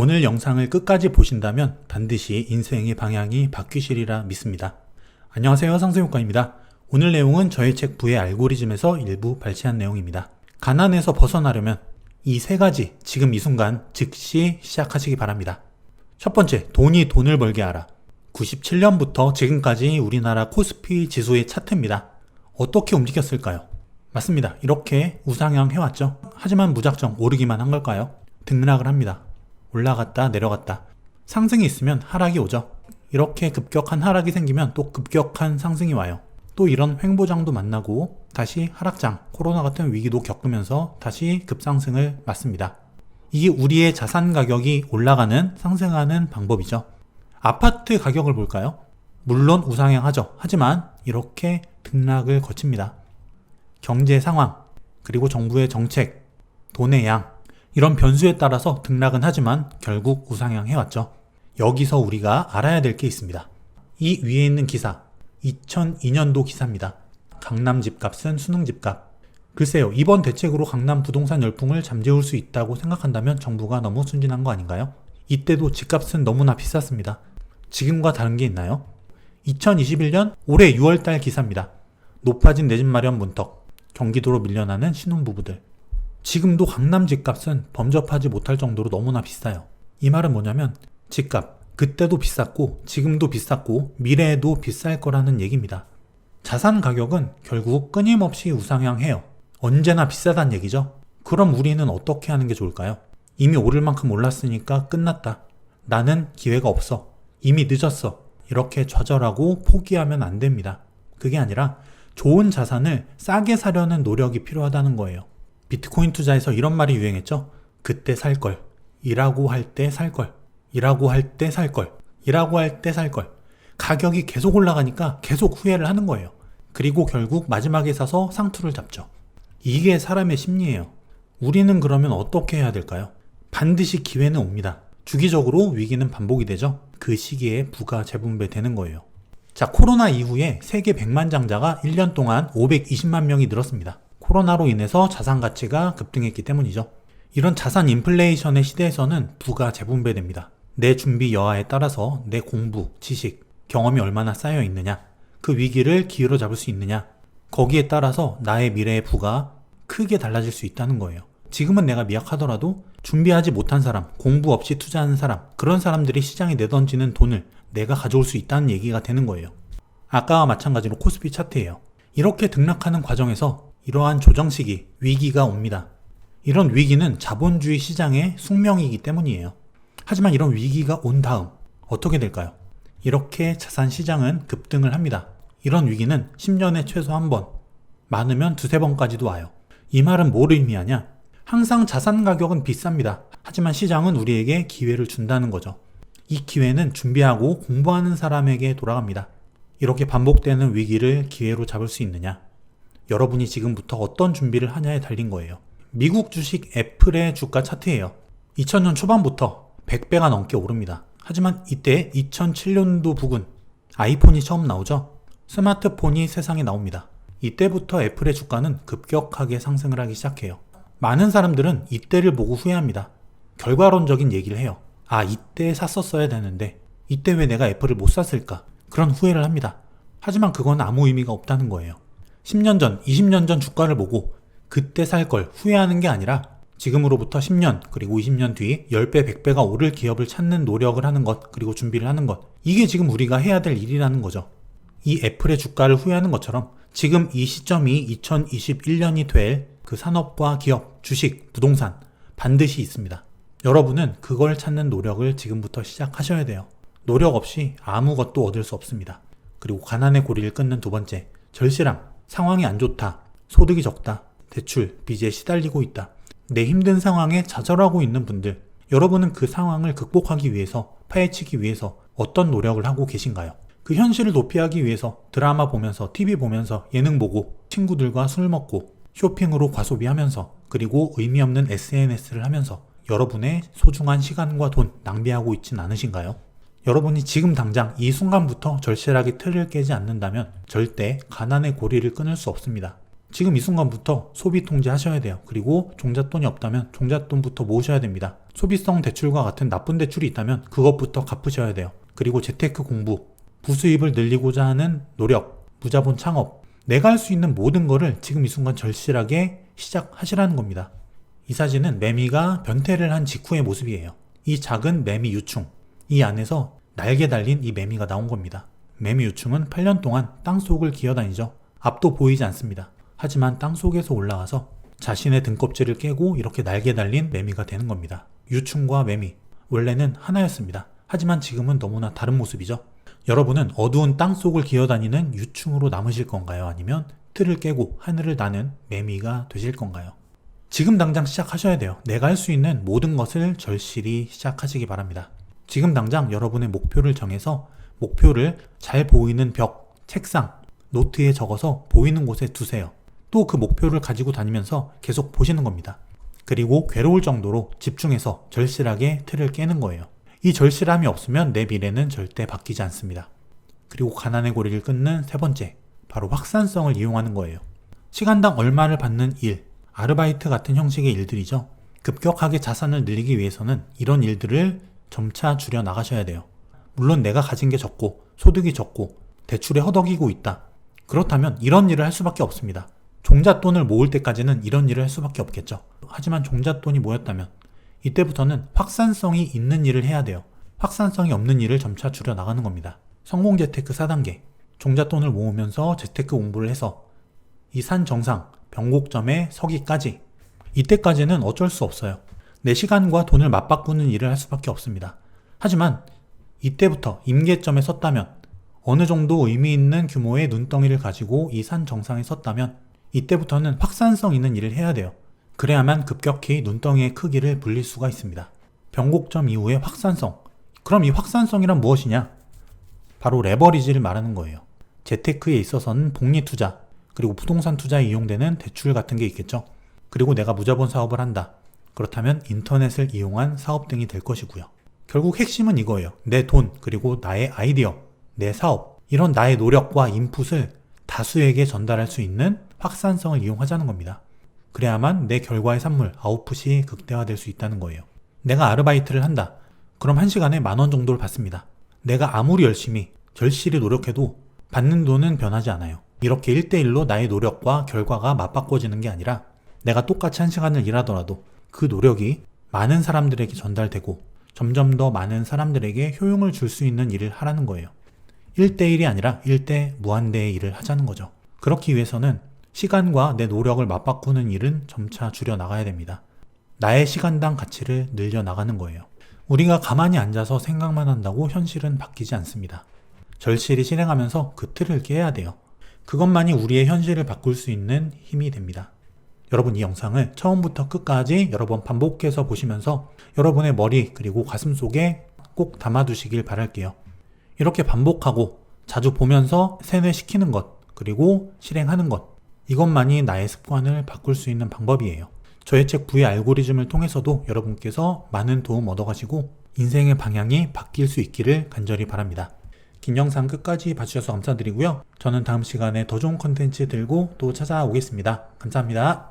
오늘 영상을 끝까지 보신다면 반드시 인생의 방향이 바뀌시리라 믿습니다. 안녕하세요. 상승효과입니다. 오늘 내용은 저의 책 부의 알고리즘에서 일부 발췌한 내용입니다. 가난에서 벗어나려면 이 세 가지 지금 이 순간 즉시 시작하시기 바랍니다. 첫 번째, 돈이 돈을 벌게 하라. 97년부터 지금까지 우리나라 코스피 지수의 차트입니다. 어떻게 움직였을까요? 맞습니다. 이렇게 우상향 해왔죠. 하지만 무작정 오르기만 한 걸까요? 등락을 합니다. 올라갔다 내려갔다. 상승이 있으면 하락이 오죠. 이렇게 급격한 하락이 생기면 또 급격한 상승이 와요. 또 이런 횡보장도 만나고 다시 하락장, 코로나 같은 위기도 겪으면서 다시 급상승을 맞습니다. 이게 우리의 자산 가격이 올라가는, 상승하는 방법이죠. 아파트 가격을 볼까요? 물론 우상향하죠. 하지만 이렇게 등락을 거칩니다. 경제 상황, 그리고 정부의 정책, 돈의 양, 이런 변수에 따라서 등락은 하지만 결국 우상향 해왔죠. 여기서 우리가 알아야 될 게 있습니다. 이 위에 있는 기사, 2002년도 기사입니다. 강남 집값은 수능 집값. 글쎄요, 이번 대책으로 강남 부동산 열풍을 잠재울 수 있다고 생각한다면 정부가 너무 순진한 거 아닌가요? 이때도 집값은 너무나 비쌌습니다. 지금과 다른 게 있나요? 2021년 올해 6월달 기사입니다. 높아진 내 집 마련 문턱, 경기도로 밀려나는 신혼부부들. 지금도 강남 집값은 범접하지 못할 정도로 너무나 비싸요. 이 말은 뭐냐면 집값, 그때도 비쌌고 지금도 비쌌고 미래에도 비쌀 거라는 얘기입니다. 자산 가격은 결국 끊임없이 우상향해요. 언제나 비싸단 얘기죠. 그럼 우리는 어떻게 하는 게 좋을까요? 이미 오를 만큼 올랐으니까 끝났다. 나는 기회가 없어. 이미 늦었어. 이렇게 좌절하고 포기하면 안 됩니다. 그게 아니라 좋은 자산을 싸게 사려는 노력이 필요하다는 거예요. 비트코인 투자에서 이런 말이 유행했죠? 그때 살 걸. 일하고 할 때 살 걸. 일하고 할 때 살 걸. 일하고 할 때 살 걸. 가격이 계속 올라가니까 계속 후회를 하는 거예요. 그리고 결국 마지막에 사서 상투를 잡죠. 이게 사람의 심리예요. 우리는 그러면 어떻게 해야 될까요? 반드시 기회는 옵니다. 주기적으로 위기는 반복이 되죠. 그 시기에 부가 재분배 되는 거예요. 자, 코로나 이후에 세계 100만 장자가 1년 동안 520만 명이 늘었습니다. 코로나로 인해서 자산 가치가 급등했기 때문이죠. 이런 자산 인플레이션의 시대에서는 부가 재분배됩니다. 내 준비 여하에 따라서 내 공부, 지식, 경험이 얼마나 쌓여 있느냐, 그 위기를 기회로 잡을 수 있느냐, 거기에 따라서 나의 미래의 부가 크게 달라질 수 있다는 거예요. 지금은 내가 미약하더라도 준비하지 못한 사람, 공부 없이 투자하는 사람, 그런 사람들이 시장에 내던지는 돈을 내가 가져올 수 있다는 얘기가 되는 거예요. 아까와 마찬가지로 코스피 차트예요. 이렇게 등락하는 과정에서 이러한 조정 시기, 위기가 옵니다. 이런 위기는 자본주의 시장의 숙명이기 때문이에요. 하지만 이런 위기가 온 다음 어떻게 될까요? 이렇게 자산 시장은 급등을 합니다. 이런 위기는 10년에 최소 한 번, 많으면 두세 번까지도 와요. 이 말은 뭘 의미하냐? 항상 자산 가격은 비쌉니다. 하지만 시장은 우리에게 기회를 준다는 거죠. 이 기회는 준비하고 공부하는 사람에게 돌아갑니다. 이렇게 반복되는 위기를 기회로 잡을 수 있느냐? 여러분이 지금부터 어떤 준비를 하냐에 달린 거예요. 미국 주식 애플의 주가 차트예요. 2000년 초반부터 100배가 넘게 오릅니다. 하지만 이때 2007년도 부근 아이폰이 처음 나오죠. 스마트폰이 세상에 나옵니다. 이때부터 애플의 주가는 급격하게 상승을 하기 시작해요. 많은 사람들은 이때를 보고 후회합니다. 결과론적인 얘기를 해요. 아, 이때 샀었어야 되는데, 이때 왜 내가 애플을 못 샀을까? 그런 후회를 합니다. 하지만 그건 아무 의미가 없다는 거예요. 10년 전, 20년 전 주가를 보고 그때 살 걸 후회하는 게 아니라 지금으로부터 10년, 그리고 20년 뒤 10배, 100배가 오를 기업을 찾는 노력을 하는 것, 그리고 준비를 하는 것. 이게 지금 우리가 해야 될 일이라는 거죠. 이 애플의 주가를 후회하는 것처럼 지금 이 시점이 2021년이 될 그 산업과 기업, 주식, 부동산 반드시 있습니다. 여러분은 그걸 찾는 노력을 지금부터 시작하셔야 돼요. 노력 없이 아무것도 얻을 수 없습니다. 그리고 가난의 고리를 끊는 두 번째, 절실함, 상황이 안 좋다, 소득이 적다, 대출, 빚에 시달리고 있다. 내 힘든 상황에 좌절하고 있는 분들, 여러분은 그 상황을 극복하기 위해서, 파헤치기 위해서 어떤 노력을 하고 계신가요? 그 현실을 도피하기 위해서 드라마 보면서, TV 보면서, 예능 보고, 친구들과 술 먹고, 쇼핑으로 과소비하면서, 그리고 의미 없는 SNS를 하면서 여러분의 소중한 시간과 돈 낭비하고 있진 않으신가요? 여러분이 지금 당장 이 순간부터 절실하게 틀을 깨지 않는다면 절대 가난의 고리를 끊을 수 없습니다. 지금 이 순간부터 소비 통제하셔야 돼요. 그리고 종잣돈이 없다면 종잣돈부터 모으셔야 됩니다. 소비성 대출과 같은 나쁜 대출이 있다면 그것부터 갚으셔야 돼요. 그리고 재테크 공부, 부수입을 늘리고자 하는 노력, 무자본 창업, 내가 할 수 있는 모든 거를 지금 이 순간 절실하게 시작하시라는 겁니다. 이 사진은 매미가 변태를 한 직후의 모습이에요. 이 작은 매미 유충, 이 안에서 날개 달린 이 매미가 나온 겁니다. 매미 유충은 8년 동안 땅 속을 기어다니죠. 앞도 보이지 않습니다. 하지만 땅 속에서 올라와서 자신의 등껍질을 깨고 이렇게 날개 달린 매미가 되는 겁니다. 유충과 매미, 원래는 하나였습니다. 하지만 지금은 너무나 다른 모습이죠. 여러분은 어두운 땅 속을 기어다니는 유충으로 남으실 건가요? 아니면 틀을 깨고 하늘을 나는 매미가 되실 건가요? 지금 당장 시작하셔야 돼요. 내가 할 수 있는 모든 것을 절실히 시작하시기 바랍니다. 지금 당장 여러분의 목표를 정해서 목표를 잘 보이는 벽, 책상, 노트에 적어서 보이는 곳에 두세요. 또 그 목표를 가지고 다니면서 계속 보시는 겁니다. 그리고 괴로울 정도로 집중해서 절실하게 틀을 깨는 거예요. 이 절실함이 없으면 내 미래는 절대 바뀌지 않습니다. 그리고 가난의 고리를 끊는 세 번째, 바로 확산성을 이용하는 거예요. 시간당 얼마를 받는 일, 아르바이트 같은 형식의 일들이죠. 급격하게 자산을 늘리기 위해서는 이런 일들을 점차 줄여 나가셔야 돼요. 물론 내가 가진 게 적고 소득이 적고 대출에 허덕이고 있다. 그렇다면 이런 일을 할 수밖에 없습니다. 종잣돈을 모을 때까지는 이런 일을 할 수밖에 없겠죠. 하지만 종잣돈이 모였다면 이때부터는 확산성이 있는 일을 해야 돼요. 확산성이 없는 일을 점차 줄여 나가는 겁니다. 성공 재테크 4단계. 종잣돈을 모으면서 재테크 공부를 해서 이 산 정상, 변곡점에 서기까지. 이때까지는 어쩔 수 없어요. 내 시간과 돈을 맞바꾸는 일을 할 수밖에 없습니다. 하지만 이때부터 임계점에 섰다면 어느 정도 의미 있는 규모의 눈덩이를 가지고 이 산 정상에 섰다면 이때부터는 확산성 있는 일을 해야 돼요. 그래야만 급격히 눈덩이의 크기를 불릴 수가 있습니다. 변곡점 이후의 확산성. 그럼 이 확산성이란 무엇이냐? 바로 레버리지를 말하는 거예요. 재테크에 있어서는 복리 투자, 그리고 부동산 투자에 이용되는 대출 같은 게 있겠죠. 그리고 내가 무자본 사업을 한다. 그렇다면 인터넷을 이용한 사업 등이 될 것이고요. 결국 핵심은 이거예요. 내 돈, 그리고 나의 아이디어, 내 사업, 이런 나의 노력과 인풋을 다수에게 전달할 수 있는 확산성을 이용하자는 겁니다. 그래야만 내 결과의 산물, 아웃풋이 극대화될 수 있다는 거예요. 내가 아르바이트를 한다. 그럼 한 시간에 만 원 정도를 받습니다. 내가 아무리 열심히, 절실히 노력해도 받는 돈은 변하지 않아요. 이렇게 1대1로 나의 노력과 결과가 맞바꿔지는 게 아니라 내가 똑같이 한 시간을 일하더라도 그 노력이 많은 사람들에게 전달되고 점점 더 많은 사람들에게 효용을 줄 수 있는 일을 하라는 거예요. 1대1이 아니라 1대 무한대의 일을 하자는 거죠. 그렇기 위해서는 시간과 내 노력을 맞바꾸는 일은 점차 줄여 나가야 됩니다. 나의 시간당 가치를 늘려 나가는 거예요. 우리가 가만히 앉아서 생각만 한다고 현실은 바뀌지 않습니다. 절실히 실행하면서 그 틀을 깨야 돼요. 그것만이 우리의 현실을 바꿀 수 있는 힘이 됩니다. 여러분 이 영상을 처음부터 끝까지 여러 번 반복해서 보시면서 여러분의 머리 그리고 가슴 속에 꼭 담아두시길 바랄게요. 이렇게 반복하고 자주 보면서 세뇌시키는 것 그리고 실행하는 것 이것만이 나의 습관을 바꿀 수 있는 방법이에요. 저의 책 부의 알고리즘을 통해서도 여러분께서 많은 도움 얻어가시고 인생의 방향이 바뀔 수 있기를 간절히 바랍니다. 긴 영상 끝까지 봐주셔서 감사드리고요. 저는 다음 시간에 더 좋은 컨텐츠 들고 또 찾아오겠습니다. 감사합니다.